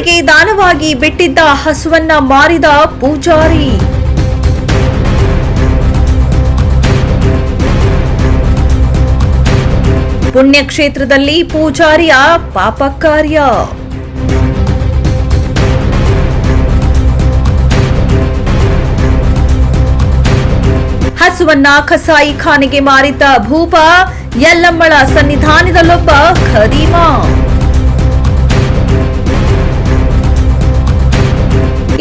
ದೇವರಿಗೆ ದಾನವಾಗಿ ಬಿಟ್ಟಿದ್ದ ಹಸುವನ್ನ ಮಾರಿದ ಪೂಜಾರಿ. ಪುಣ್ಯಕ್ಷೇತ್ರದಲ್ಲಿ ಪೂಜಾರಿಯ ಪಾಪ ಕಾರ್ಯ. ಹಸುವನ್ನ ಕಸಾಯಿ ಖಾನೆಗೆ ಮಾರಿದ್ದ ಭೂಪ ಯಲ್ಲಮ್ಮಳ ಸನ್ನಿಧಾನದಲ್ಲೊಬ್ಬ ಖದೀಮ.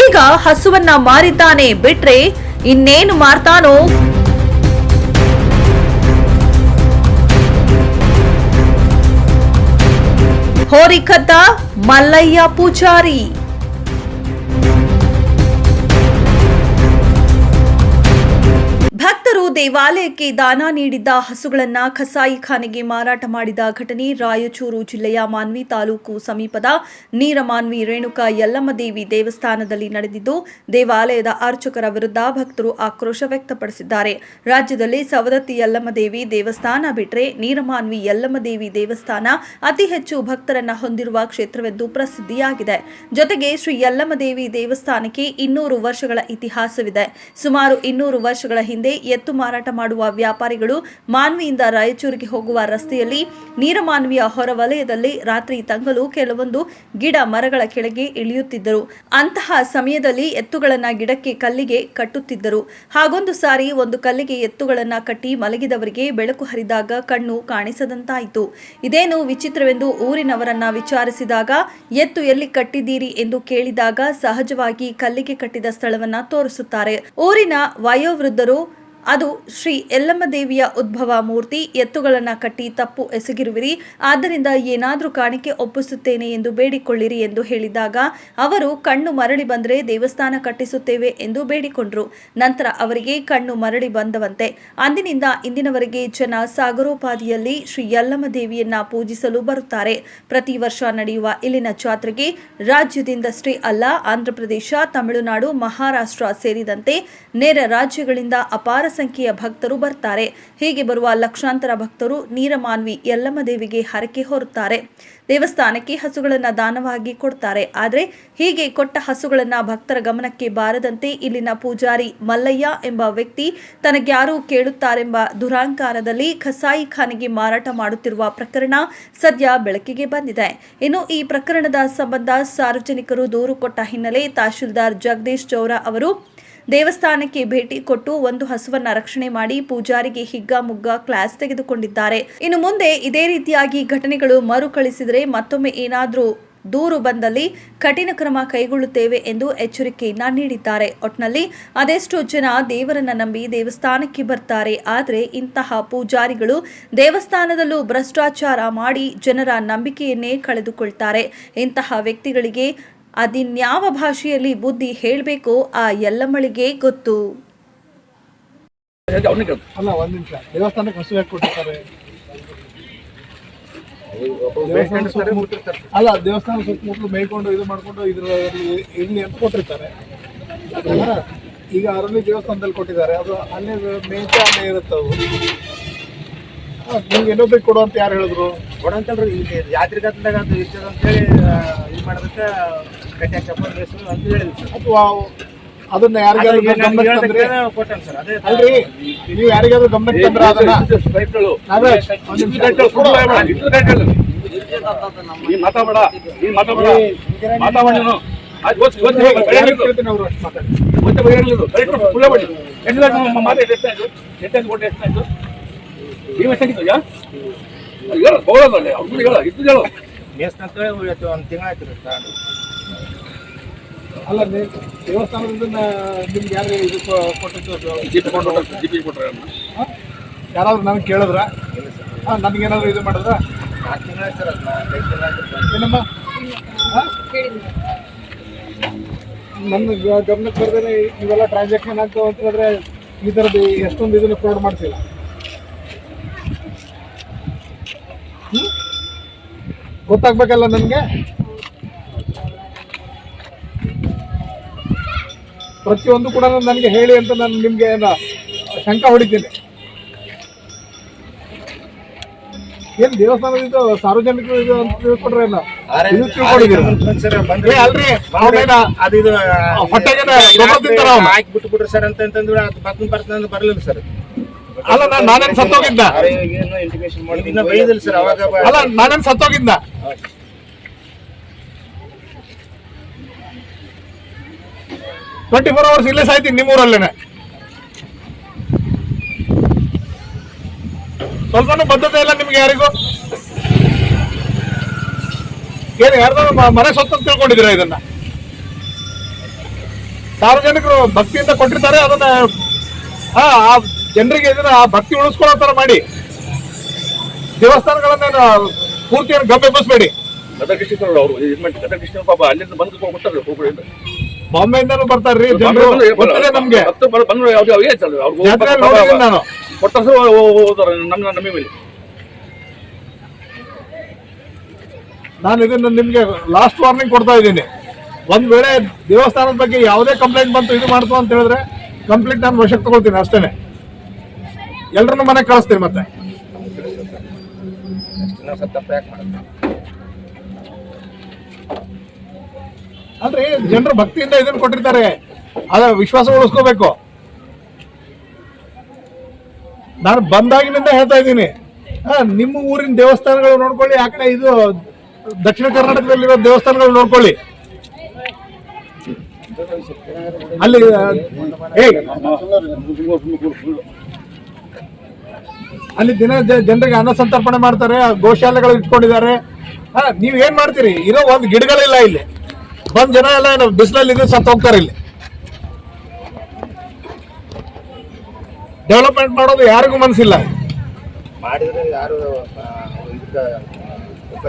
ಈಗ ಹಸುವನ್ನ ಮಾರಿದ್ದಾನೆ ಬಿಟ್ರೆ ಇನ್ನೇನು ಮಾರ್ತಾನೋ? ಹೋರಿಕದ್ದ ಮಲ್ಲಯ್ಯ ಪೂಜಾರಿ. ದೇವಾಲಯಕ್ಕೆ ದಾನ ನೀಡಿದ್ದ ಹಸುಗಳನ್ನ ಕಸಾಯಿಖಾನೆಗೆ ಮಾರಾಟ ಮಾಡಿದ ಘಟನೆ ರಾಯಚೂರು ಜಿಲ್ಲೆಯ ಮಾನ್ವಿ ತಾಲೂಕು ಸಮೀಪದ ನೀರಮಾನ್ವಿ ರೇಣುಕಾ ಯಲ್ಲಮ್ಮ ದೇವಿ ದೇವಸ್ಥಾನದಲ್ಲಿ ನಡೆದಿದ್ದು, ದೇವಾಲಯದ ಅರ್ಚಕರ ವಿರುದ್ಧ ಭಕ್ತರು ಆಕ್ರೋಶ ವ್ಯಕ್ತಪಡಿಸಿದ್ದಾರೆ. ರಾಜ್ಯದಲ್ಲಿ ಸವದತ್ತಿ ಯಲ್ಲಮ್ಮ ದೇವಿ ದೇವಸ್ಥಾನ ಬಿಟ್ರೆ ನೀರಮಾನ್ವಿ ಯಲ್ಲಮ್ಮ ದೇವಿ ದೇವಸ್ಥಾನ ಅತಿ ಹೆಚ್ಚು ಭಕ್ತರನ್ನ ಹೊಂದಿರುವ ಕ್ಷೇತ್ರವೆಂದು ಪ್ರಸಿದ್ಧಿಯಾಗಿದೆ. ಜೊತೆಗೆ ಶ್ರೀ ಯಲ್ಲಮ್ಮ ದೇವಿ ದೇವಸ್ಥಾನಕ್ಕೆ ಇನ್ನೂರು ವರ್ಷಗಳ ಇತಿಹಾಸವಿದೆ. ಸುಮಾರು ಇನ್ನೂರು ವರ್ಷಗಳ ಹಿಂದೆ ಎತ್ತು ಮಾರಾಟ ಮಾಡುವ ವ್ಯಾಪಾರಿಗಳು ಮಾನ್ವಿಯಿಂದ ರಾಯಚೂರಿಗೆ ಹೋಗುವ ರಸ್ತೆಯಲ್ಲಿ ನೀರಮಾನ್ವಿಯ ಹೊರವಲಯದಲ್ಲಿ ರಾತ್ರಿ ತಂಗಲು ಕೆಲವೊಂದು ಗಿಡ ಮರಗಳ ಕೆಳಗೆ ಇಳಿಯುತ್ತಿದ್ದರು. ಅಂತಹ ಸಮಯದಲ್ಲಿ ಎತ್ತುಗಳನ್ನ ಗಿಡಕ್ಕೆ ಕಲ್ಲಿಗೆ ಕಟ್ಟುತ್ತಿದ್ದರು. ಹಾಗೊಂದು ಸಾರಿ ಒಂದು ಕಲ್ಲಿಗೆ ಎತ್ತುಗಳನ್ನ ಕಟ್ಟಿ ಮಲಗಿದವರಿಗೆ ಬೆಳಕು ಹರಿದಾಗ ಕಣ್ಣು ಕಾಣಿಸದಂತಾಯಿತು. ಇದೇನು ವಿಚಿತ್ರವೆಂದು ಊರಿನವರನ್ನ ವಿಚಾರಿಸಿದಾಗ, ಎತ್ತು ಎಲ್ಲಿ ಕಟ್ಟಿದ್ದೀರಿ? ಎಂದು ಕೇಳಿದಾಗ ಸಹಜವಾಗಿ ಕಲ್ಲಿಗೆ ಕಟ್ಟಿದ ಸ್ಥಳವನ್ನ ತೋರಿಸುತ್ತಾರೆ. ಊರಿನ ವಯೋವೃದ್ಧರು ಅದು ಶ್ರೀ ಯಲ್ಲಮ್ಮ ದೇವಿಯ ಉದ್ಭವ ಮೂರ್ತಿ. ಎತ್ತುಗಳನ್ನು ಕಟ್ಟಿ ತಪ್ಪು ಎಸಗಿರುವಿರಿ. ಆದ್ದರಿಂದ ಏನಾದರೂ ಕಾಣಿಕೆ ಒಪ್ಪಿಸುತ್ತೇನೆ ಎಂದು ಬೇಡಿಕೊಳ್ಳಿರಿ ಎಂದು ಹೇಳಿದಾಗ, ಅವರು ಕಣ್ಣು ಮರಳಿ ಬಂದರೆ ದೇವಸ್ಥಾನ ಕಟ್ಟಿಸುತ್ತೇವೆ ಎಂದು ಬೇಡಿಕೊಂಡರು. ನಂತರ ಅವರಿಗೆ ಕಣ್ಣು ಮರಳಿ ಬಂದವಂತೆ. ಅಂದಿನಿಂದ ಇಂದಿನವರೆಗೆ ಜನ ಸಾಗರೋಪಾದಿಯಲ್ಲಿ ಶ್ರೀ ಯಲ್ಲಮ್ಮ ದೇವಿಯನ್ನ ಪೂಜಿಸಲು ಬರುತ್ತಾರೆ. ಪ್ರತಿ ವರ್ಷ ನಡೆಯುವ ಇಲ್ಲಿನ ಜಾತ್ರೆಗೆ ರಾಜ್ಯದಿಂದಷ್ಟೇ ಅಲ್ಲ, ಆಂಧ್ರಪ್ರದೇಶ, ತಮಿಳುನಾಡು, ಮಹಾರಾಷ್ಟ್ರ ಸೇರಿದಂತೆ ನೇರ ರಾಜ್ಯಗಳಿಂದ ಅಪಾರ ಸಂಖ್ಯೆಯ ಭಕ್ತರು ಬರ್ತಾರೆ. ಹೀಗೆ ಬರುವ ಲಕ್ಷಾಂತರ ಭಕ್ತರು ನೀರಮಾನ್ವಿ ಯಲ್ಲಮ್ಮ ದೇವಿಗೆ ಹರಕೆ ಹೊರುತ್ತಾರೆ. ದೇವಸ್ಥಾನಕ್ಕೆ ಹಸುಗಳನ್ನು ದಾನವಾಗಿ ಕೊಡ್ತಾರೆ. ಆದರೆ ಹೀಗೆ ಕೊಟ್ಟ ಹಸುಗಳನ್ನು ಭಕ್ತರ ಗಮನಕ್ಕೆ ಬಾರದಂತೆ ಇಲ್ಲಿನ ಪೂಜಾರಿ ಮಲ್ಲಯ್ಯ ಎಂಬ ವ್ಯಕ್ತಿ ತನಗ್ಯಾರು ಕೇಳುತ್ತಾರೆಂಬ ದುರಾಂಕಾರದಲ್ಲಿ ಖಸಾಯಿ ಖಾನೆಗೆ ಮಾರಾಟ ಮಾಡುತ್ತಿರುವ ಪ್ರಕರಣ ಸದ್ಯ ಬೆಳಕಿಗೆ ಬಂದಿದೆ. ಇನ್ನು ಈ ಪ್ರಕರಣದ ಸಂಬಂಧ ಸಾರ್ವಜನಿಕರು ದೂರು ಕೊಟ್ಟ ಹಿನ್ನೆಲೆ ತಹಶೀಲ್ದಾರ್ ಜಗದೀಶ್ ಚೌರ ಅವರು ದೇವಸ್ಥಾನಕ್ಕೆ ಭೇಟಿ ಕೊಟ್ಟು ಒಂದು ಹಸುವನ್ನ ರಕ್ಷಣೆ ಮಾಡಿ ಪೂಜಾರಿಗೆ ಹಿಗ್ಗಾಮುಗ್ಗ ಕ್ಲಾಸ್ ತೆಗೆದುಕೊಂಡಿದ್ದಾರೆ. ಇನ್ನು ಮುಂದೆ ಇದೇ ರೀತಿಯಾಗಿ ಘಟನೆಗಳು ಮರುಕಳಿಸಿದರೆ ಮತ್ತೊಮ್ಮೆ ಏನಾದರೂ ದೂರು ಬಂದಲ್ಲಿ ಕಠಿಣ ಕ್ರಮ ಕೈಗೊಳ್ಳುತ್ತೇವೆ ಎಂದು ಎಚ್ಚರಿಕೆಯನ್ನ ನೀಡಿದ್ದಾರೆ. ಒಟ್ನಲ್ಲಿ ಅದೆಷ್ಟು ಜನ ದೇವರನ್ನ ನಂಬಿ ದೇವಸ್ಥಾನಕ್ಕೆ ಬರ್ತಾರೆ. ಆದರೆ ಇಂತಹ ಪೂಜಾರಿಗಳು ದೇವಸ್ಥಾನದಲ್ಲೂ ಭ್ರಷ್ಟಾಚಾರ ಮಾಡಿ ಜನರ ನಂಬಿಕೆಯನ್ನೇ ಕಳೆದುಕೊಳ್ತಾರೆ. ಇಂತಹ ವ್ಯಕ್ತಿಗಳಿಗೆ ಅದಿನ್ಯಾವ ಭಾಷೆಯಲ್ಲಿ ಬುದ್ಧಿ ಹೇಳಬೇಕು ಆ ಎಲ್ಲಮ್ಮಳಿಗೆ ಗೊತ್ತು. ಅಲ್ಲ ಒಂದು ನಿಮಿಷ. ದೇವಸ್ಥಾನಕ್ಕೆ ಹಸು ಯಾಕೆ ಕೊಟ್ಟಿರ್ತಾರೆ. ಅಲ್ಲ ದೇವಸ್ಥಾನ ಸುತ್ತಮುತ್ತಲು ಮೇಯ್ಕೊಂಡು ಇದು ಮಾಡ್ಕೊಂಡು ಇದರಲ್ಲಿ ಇಲ್ಲಿ ಅಂತ ಕೊಟ್ಟಿರ್ತಾರೆ. ಈಗ ಅರಳಿ ದೇವಸ್ಥಾನದಲ್ಲಿ ಕೊಟ್ಟಿದ್ದಾರೆ. ಅದು ಅಲ್ಲೇ ಮೇಯ್ತಾ ಅಲ್ಲೇ ಇರುತ್ತೆ ಅವು ನಿಮ್ಗೆ ಇನ್ನೊಬ್ರಿಗೆ ಕೊಡು ಅಂತ ಯಾರು ಹೇಳಿದ್ರು? ಕೊಡಂತಲ್ರಿ ಇಲ್ಲಿ ಜಾತ್ರೆ ಅಂತ ಅದು ಹೇಳಿ ಅಂತೇಳಿ ಇದು ಮಾಡೋದಕ್ಕೆ ಅಂತ ಅಥವಾ ಅದನ್ನ ಯಾರಿಗಾದ್ರೂ ಗಮನಕ್ಕೆ ತಂದ್ರೆ? ಅಲ್ರಿ ನೀವು ಯಾರಿಗಾದ್ರೂ ಗಮನಕ್ಕೆ ತಂದ್ರೆ ಅದನ್ನ. ನಾಗರಾಜ್ ಒಂದ್ ನಿಮಿಷ. ನೀನ್. ಮಾತಾಡ. ನೀನು ಮಾತಾಡಿ? ನೀವು ಯಾ? ಹೇಳು, ಇದ್ದು ಒಂದು ತಿಂಗಳಾಯ್ತು ತಗೊಂಡು ಅಲ್ಲ ನೀವು ದೇವಸ್ಥಾನದಿಂದ ನಿಮ್ಗೆ ಯಾರು ಇದು ಕೊಟ್ಟಿದ್ದು? ಜೀಪ್ ಕೊಂಡು ಹೋಗ್ತಾರೆ, ಜೀಪಿಗೆ ಕೊಟ್ರೆ ಯಾರಾದ್ರೂ ನನಗೆ ಕೇಳಿದ್ರ? ಹಾಂ ನನಗೇನಾದ್ರು ಇದು ಮಾಡಿದ್ರ. ಏನಮ್ಮ? ಹಾಂ? ನನ್ನ ಗಮನಕ್ಕೆ ಬರ್ದೇನೆ ಇವೆಲ್ಲ ಟ್ರಾನ್ಸಾಕ್ಷನ್ ಆಗ್ತಾವ ಅಂತ ಹೇಳಿದ್ರೆ ಈ ಥರದ್ದು ಎಷ್ಟೊಂದು ಇದನ್ನು ಫ್ರಾಡ್ ಮಾಡ್ತಿಲ್ಲ? ಗೊತ್ತಾಗ್ಬೇಕಲ್ಲ ನನಗೆ ಪ್ರತಿಯೊಂದು ಕೂಡ ನನಗೆ ಹೇಳಿ ಅಂತ ನಾನು ನಿಮಗೆ ಶಂಕ ಹೊಡಿತೀನಿ. ಏನ್ ದೇವಸ್ಥಾನದಿಂದ ಸಾರ್ವಜನಿಕರು ಇದು ಅಂತ ತಿಳ್ಕೊಂಡ್ರೆ. ಹಾಕಿ ಬಿಟ್ಟು ಬಿಡ್ರಿ ಸರ್ ಅಂತ ಅಂತಂದ್ರೆ ಅದು ಬರ್ತನ್ ಬರ್ತಂದ್ರೆ ಬರಲಿಲ್ಲ ಸರ್. ಅಲ್ಲ ನಾನು ನಾನೇನ್ ಸತ್ತೋಗಿದ್ದ ಇನ್ನ ಬೈದಿಲ್ಲ ಸರ್ ಅವಾಗ ಅಲ್ಲ ನಾನೇನ್ ಸತ್ತೋಗಿದ್ದ ಟ್ವೆಂಟಿ ಫೋರ್ ಅವರ್ಸ್ ಇಲ್ಲೇ ಸಾಯ್ತೀನಿ ನಿಮ್ಮೂರಲ್ಲೇನೆ. ಸ್ವಲ್ಪನೂ ಬದ್ಧತೆ ಇಲ್ಲ ನಿಮ್ಗೆ ಯಾರಿಗೂ? ಏನು ಯಾರ್ದಾರು ಮನೆ ಸೊತ್ತು ತಿಳ್ಕೊಂಡಿದ್ದೀರಾ ಇದನ್ನ? ಸಾರ್ವಜನಿಕರು ಭಕ್ತಿಯಿಂದ ಕೊಟ್ಟಿರ್ತಾರೆ, ಅದನ್ನ ಆ ಜನರಿಗೆ ಇದನ್ನ ಆ ಭಕ್ತಿ ಉಳಿಸ್ಕೊಳ್ಳೋ ತರ ಮಾಡಿ. ದೇವಸ್ಥಾನಗಳನ್ನ ಪೂರ್ತಿಯನ್ನು ಗಬ್ಬೆಬ್ಬಿಸ್ಬೇಡಿ. ಗದಗ ಕೃಷ್ಣ ಅವರು ಗದಗ ಕೃಷ್ಣ ಪಾಪ ಅಲ್ಲಿಂದ ಬಂದು ಹೋಗ್ಬಿಡ್ತಾರೆ ಹುಬ್ಬಳ್ಳಿಯಿಂದ ಬಾಂಬೆಯಿಂದನೂ ಬರ್ತಾರ್ರಿ ಜನರು. ಗೊತ್ತಿದೆ ನಮ್ಗೆ. ನಾನು. ನಾನು ಇದನ್ನ ನಿಮ್ಗೆ ಲಾಸ್ಟ್ ವಾರ್ನಿಂಗ್ ಕೊಡ್ತಾ ಇದ್ದೀನಿ. ಒಂದ್ ವೇಳೆ ದೇವಸ್ಥಾನದ ಬಗ್ಗೆ ಯಾವುದೇ ಕಂಪ್ಲೇಂಟ್ ಬಂತು ಇದು ಮಾಡ್ತು ಅಂತ ಹೇಳಿದ್ರೆ ಕಂಪ್ಲೇಂಟ್ ನಾನು ವಶಕ್ಕೆ ತಗೊಳ್ತೀನಿ ಅಷ್ಟೇನೆ. ಎಲ್ರನ್ನೂ ಮನೆಗೆ ಕಳಿಸ್ತೀನಿ ಮತ್ತೆ ಇನ್ನೊಂದ್ ಸ್ವಲ್ಪ ತಪ್ಪು ಯಾಕೆ ಮಾಡೋದು? ಅಂದ್ರೆ ಜನರು ಭಕ್ತಿಯಿಂದ ಇದನ್ನು ಕೊಟ್ಟಿರ್ತಾರೆ. ಅದ ವಿಶ್ವಾಸ ಉಳಿಸ್ಕೋಬೇಕು. ನಾನು ಬಂದಾಗಿನಿಂದ ಹೇಳ್ತಾ ಇದ್ದೀನಿ. ನಿಮ್ಮ ಊರಿನ ದೇವಸ್ಥಾನಗಳು ನೋಡ್ಕೊಳ್ಳಿ ಯಾಕಂದ್ರೆ ಇದು ದಕ್ಷಿಣ ಕರ್ನಾಟಕದಲ್ಲಿರೋ ದೇವಸ್ಥಾನಗಳು ನೋಡ್ಕೊಳ್ಳಿ. ಅಲ್ಲಿ ಅಲ್ಲಿ ದಿನ ಜನರಿಗೆ ಅನ್ನ ಸಂತರ್ಪಣೆ ಮಾಡ್ತಾರೆ, ಗೋಶಾಲೆಗಳು ಇಟ್ಕೊಂಡಿದ್ದಾರೆ. ನೀವ್ ಏನ್ ಮಾಡ್ತೀರಿ? ಇರೋ ಒಂದು ಗಿಡಗಳಿಲ್ಲ ಇಲ್ಲಿ. ಬಂದ್ ಜನ ಎಲ್ಲ ಏನು ಬಿಸಿಲಲ್ಲಿ ಇದ್ರೆ ಸತ್ತು ಹೋಗ್ತಾರೆ ಇಲ್ಲಿ. ಡೆವಲಪ್ಮೆಂಟ್ ಮಾಡೋದು ಯಾರಿಗೂ ಮನಸ್ಸಿಲ್ಲ ಮಾಡಿದ್ರೆ ಯಾರು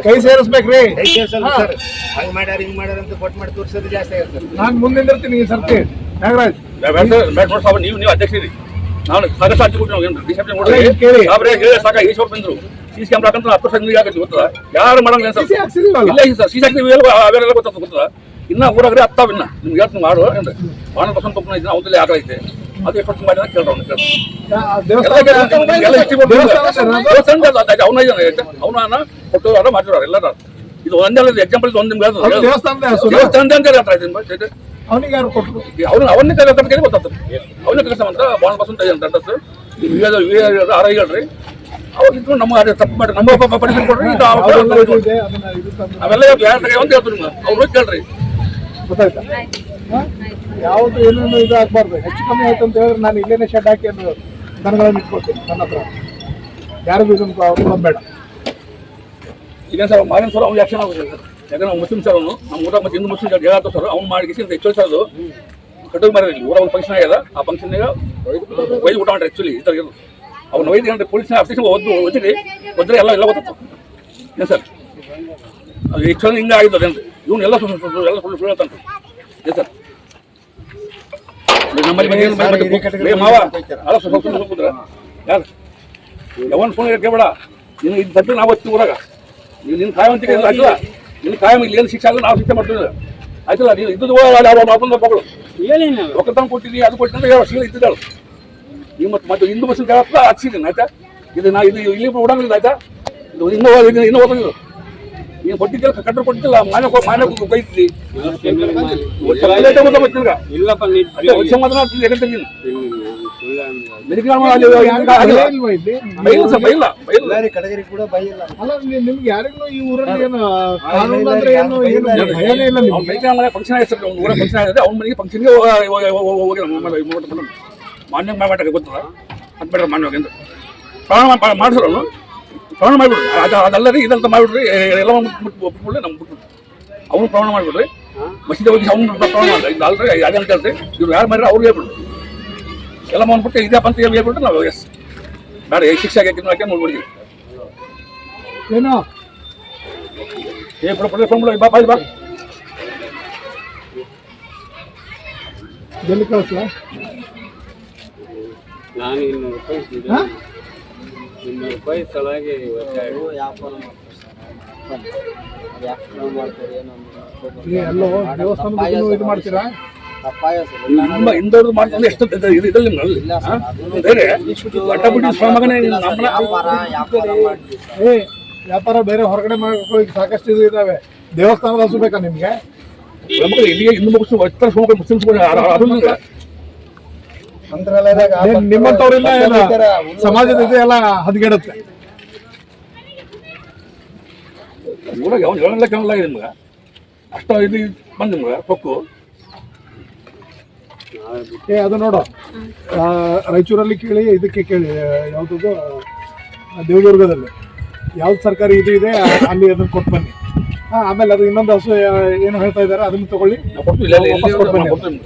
ಕೈ ಸೇರಿಸ್ಬೇಕ್ರಿ. ಕೈ ಸೇರ್ಸಲ್ಲ ಹಾ. ಸರ್. ಹಂಗ್ ಮಾಡ್ಯಾರ ಹಿಂಗ್ ಮಾಡ್ಯಾರ ಅಂತ ಕೊಟ್ಟು ಮಾಡಿ ತೋರಿಸೋದು ಜಾಸ್ತಿ ಆಗುತ್ತೆ ಸರ್. ನಾನ್ ಮುಂದಿಂದಿರ್ತೀನಿ ಈ ಸರ್ತಿ. ನಾಗರಾಜ್. ನೀವು ನೀವು ಅಧ್ಯಕ್ಷರಿ ನಾನು ಸದಸ್ಯ ಸಾಕ ಈಶ್ವರ್ ಬಂದ್ರು. ಸಿ ಕ್ಯಾಮ್ರಾ ಹಾಕಂತ ಹತ್ತು ವರ್ಷ ನೀರು ಆಗತ್ತೆ ಗೊತ್ತದ ಯಾರು ಮಾಡಂಗಿಲ್ಲ ಸರ್. ಸಿಸಿ ಹಾಕ್ಸಿದೀವಲ್ಲ ಗೊತ್ತದ ಇನ್ನ ಊರಾಗ್ರೆ ಹತ್ತಾವ ಇನ್ನ. ನಿಮ್ಗೆ ಹೇಳ್ತೀನಿ ಮಾಡು ಅಂದ್ರೆ ಬಾಣ ಬಸಂತ ಒಬ್ಬನ ಇದ್ನ ಆಗ ಐತೆ. ಅದು ಎಷ್ಟು ಮಾಡಿ ಅಂತ ಕೇಳ್ರಿ ಅವನ ಅವನ ಕೊಟ್ಟು ಅದ ಮಾಡಿರೋರು ಎಲ್ಲಾರ. ಇದು ಒಂದೇ ಎಕ್ಸಾಂಪಲ್ ಇದು ಒಂದು ನಿಮ್ಗೆ ದೇವಸ್ಥಾನದ ಅಂತ ಹೇಳ್ತಾ ಅವನಿಗೆ ಯಾರು ಅವ್ನು ಅವನ್ನೇ ಕೈ ಕೈ ಗೊತ್ತಾಗ್ತದೆ. ಅವನೇ ಕೆಲಸ ಅಂತ ಬಾಣ ಬಸಂತ ಅಂತ ಆರ ಹೇಳ್ರಿ. ಅವ್ರು ಇದ್ರು ನಮ್ಮ ತಪ್ಪು ಮಾಡಿ ನಮ್ಮ ಅವೆಲ್ಲ ಯಾರು ಅಂತ ಹೇಳ್ತೀನಿ ಅವ್ರು ಕೇಳ್ರಿ. ಗೊತ್ತಾಯ್ತಾ? ಯಾವುದು ಏನೇನು ಇದು ಆಗ್ಬಾರ್ದು. ಹೆಚ್ಚು ಕಮ್ಮಿ ಆಯ್ತು ಅಂತ ಹೇಳಿದ್ರೆ ನಾನು ಇಲ್ಲೇನೆ ಶೆಡ್ ಹಾಕಿ ಅನ್ನೋ ದನಗಳನ್ನ ಇಟ್ಕೊಳ್ತೀನಿ, ನನ್ನ ಹತ್ರ. ಯಾರಿಗೂ ಇದನ್ನು ಪ್ರಾಬ್ಲಮ್ ಬೇಡ. ಈಗ ಸರ್ ಮಾರಿನ ಸರ್ ಅವ್ನು ಆಕ್ಷನ್ ಆಗುತ್ತೆ ಸರ್. ಯಾಕಂದ್ರೆ ಅವ್ನು ಮುಸ್ಲಿಂ ಸರ್ ಅವನು. ನಮ್ಮ ಊಟ ಮತ್ತು ಹಿಂದೂ ಮುಸ್ಲಿಂ ಸರ್ ಹೇಳ್ತಾರೆ ಸರ್. ಅವ್ನು ಮಾಡಿ ಹೆಚ್ಚು ಸರ್ ಅದು. ಕಟ್ಟೋದು ಊರ ಒಂದು ಫಂಕ್ಷನ್ ಆಗ್ಯದ. ಆ ಫಂಕ್ಷನ್ಗೆ ಒಯ್ದು ಊಟ ಮಾಡ್ರಿ ಆ್ಯಕ್ಚುಲಿ ಈ ಥರ ಇರೋದು. ಅವ್ನು ಒಯ್ದು ಏನ್ರಿ ಪೊಲೀಸ್ ಆಫೀಸ್ ಒದ್ದು ಒದ್ದಿರಿ ಒದ್ರೆ ಎಲ್ಲ ಎಲ್ಲ ಗೊತ್ತಿತ್ತು ಏನು ಸರ್? ಅದು ಹೆಚ್ಚು ಹಿಂಗೆ ಆಗಿದ್ದು ಏನ್ರಿ ಇವ್ನು ಎಲ್ಲ ಸುಳ್ಳು ಸುಳ್ಳು ಎಲ್ಲ ಸುಳ್ಳು ಸುಳ್ಳು ಹೇಳ್ತಾನೆ. ಏನು ಸರ್ ನಮ್ಮಲ್ಲಿ ಮನೆ ಮಾವ. ಅಲ್ಲ ಸ್ವಲ್ಪ ಸುಳ್ಳು ಕೂತ್ರೆ ಯಾರು? ಯಾವನ್ ಫೋನ್ ಕೇಳಬೇಡ ನಿನ್ನ ಇದು ತಪ್ಪಿ ನಾವು ಹತ್ತಿ ಊರಾಗ. ನೀವು ನಿನ್ನ ಕಾಯಂ ಇಲ್ಲ ಆಯ್ತಲ್ಲ? ನಿನ್ನ ಕಾಯಂ ಇಲ್ಲಿ ಏನು ಶಿಕ್ಷೆ ಆಗಲ್ಲ ನಾವು ಶಿಕ್ಷೆ ಮಾಡ್ತೀವಿ. ಆಯ್ತಲ್ಲ ನೀನು ಇದ್ದದ್ದು ಅವ್ನ ಮಕ್ಕಳು ಒಕ್ಕತನ ಕೊಟ್ಟಿದ್ದಿ ಅದು ಕೊಟ್ಟಿದ್ದ ಹೇಳೋ ಶೀಲ ಇದ್ದಿದ್ದಾಳು. ನೀವು ಮತ್ತೆ ಮತ್ತೆ ಹಿಂದೂ ಬಸ್ಸಿನ ಕೇಳಪ್ಪ ಹಚ್ಚಿದ್ದೀನಿ ಆಯ್ತಾ? ಇದು ನಾ ಇದು ಇಲ್ಲಿ ಉಡಂಗಿಲ್ಲ ಆಯ್ತಾ? ಇದು ಇನ್ನೂ ಇದು ಇನ್ನೂ ನೀನು ಕೊಟ್ಟಿದ್ದಿಲ್ಲ ಕಟ್ಟಡ ಕೊಟ್ಟಿಲ್ಲ ಮಾನ್ಯ ಮಾನೆ ಬೈತಿದ್ದಿ ಇಲ್ಲಪ್ಪ ಅಲ್ಲೇ ವರ್ಷ ಯಾಕಂತ ನೀನು? ಕಡಗರಿ ಕೂಡ ಬೈಯಲ್ಲ ಅಲ್ಲ. ನಿಮ್ಗೆ ಯಾರಿಗೂ ಈ ಊರಲ್ಲಿ ಏನು ಕಾನೂನು ಅಂದ್ರೆ ಏನು ಏನು ಭಯನೇ ಇಲ್ಲ ನಿಮ್ಗೆ. ಮನೆ ಫಂಕ್ಷನ್ ಊರ ಫಂಕ್ಷನ್ ಆಗಿದೆ ಅವ್ನ ಮನೆಗೆ ಫಂಕ್ಷನ್ಗೆ ಹೋಗಿ ಮಾನ್ಯ ಮಾಡಕ್ಕೆ ಗೊತ್ತದ? ಅದು ಬೇಡ ಮಾನ್ಯವಾಗಿ ಅಂತ. ಪ್ರಮಾಣ ಮಾಡಿಸ್ರು ಅವನು? ಪ್ರಮಾಣ ಮಾಡಿಬಿಡ್ರಿ. ಅದು ಅದಲ್ಲರಿ ಇದಂತ ಮಾಡಿಬಿಡ್ರಿ. ಎಲ್ಲ ಬಿಟ್ಬಿಡ್ರಿ ನಮ್ಗೆ ಬಿಟ್ಬಿಡ್ರಿ. ಅವ್ರು ಪ್ರಮಾಣ ಮಾಡಿಬಿಡ್ರಿ. ಮಸೀದಿ ಹೋಗಿ ಅವ್ನು ಪ್ರಮಾಣ ಮಾಡಿದ್ರೆ ಇದು ಅಲ್ರಿ ಯಾರು ಕೇಳ್ರಿ ಇವ್ರು ಯಾರು ಮಾಡಿದ್ರೆ ಅವ್ರಿಗೆ ಹೇಳ್ಬಿಡ್ರಿ. ಎಲ್ಲ ಮಾಡ್ಬಿಟ್ಟು ಇದಪ್ಪ ಅಂತ ಹೇಳಿ ಹೇಳ್ಬಿಟ್ಟು ನಾವು ಎಸ್. ಬೇಡ ಈ ಶಿಕ್ಷೆ ಆಗಕ್ಕೆ ಹಾಕಿ ನೋಡ್ಬಿಡ್ತೀವಿ ಏನೋ? ಏ ಬಿಡ ಬಿಡ ಬಿಡ ಬಾಪ ಬಾ ಬಾ ಬಾ. ಎಲ್ಲಿ ಕಳಿಸ್ಲಾ? ನಾನು ಇನ್ನೂರು ರೂಪಾಯಿ ಹಾ? ಇನ್ನೂರು ರೂಪಾಯಿ ದೇವಸ್ಥಾನದ ಇದು ಮಾಡ್ತೀರಾ? ನಿಮ್ಮ ಹಿಂದೋರ್ದು ಮಾಡ್ಕೊಂಡು ಎಷ್ಟು ಇದಲ್ಲಿ? ಬೇರೆ ಶ್ರಮಗನೇ ಏ ವ್ಯಾಪಾರ ಬೇರೆ ಹೊರಗಡೆ ಮಾಡ್ಕೊಳ್ಳಿಕ್ಕೆ ಸಾಕಷ್ಟು ಇದು ಇದಾವೆ. ದೇವಸ್ಥಾನದ ಹಸು ಬೇಕಾ ನಿಮ್ಗೆ? ನಮಗೆ ಇಲ್ಲಿಗೆ ಹಿಂದೂ ಮುಗಿಸ್ ಶ್ರಮಗಳು ಮುಸ್ಲಿಮ್ಸ್ ಅದು ಸಮಾಜದ ಇದು ಎಲ್ಲ ಹದಗೆಡುತ್ತೆ. ಊರಾಗ ಅವ್ನು ಹೇಳಲ್ಲ ಕೇಳಲ್ಲ ನಿಮ್ಗೆ? ಅಷ್ಟು ಇದು ಬಂದು ನಿಮ್ಗೆ ಪಕ್ಕು ಏ ಅದು ನೋಡು. ರಾಯಚೂರಲ್ಲಿ ಕೇಳಿ ಇದಕ್ಕೆ ಕೇಳಿ ಯಾವುದದು? ದೇವದುರ್ಗದಲ್ಲಿ. ಯಾವ್ದು ಸರ್ಕಾರಿ ಇದು ಇದೆ ಅಲ್ಲಿ ಅದನ್ನ ಕೊಟ್ಟು ಬನ್ನಿ. ಆಮೇಲೆ ಅದು ಇನ್ನೊಂದು ಹಸು ಏನು ಹೇಳ್ತಾ ಇದ್ದಾರೆ ಅದನ್ನ ತಗೊಳ್ಳಿ. ಕೊಟ್ಟು ಬನ್ನಿ.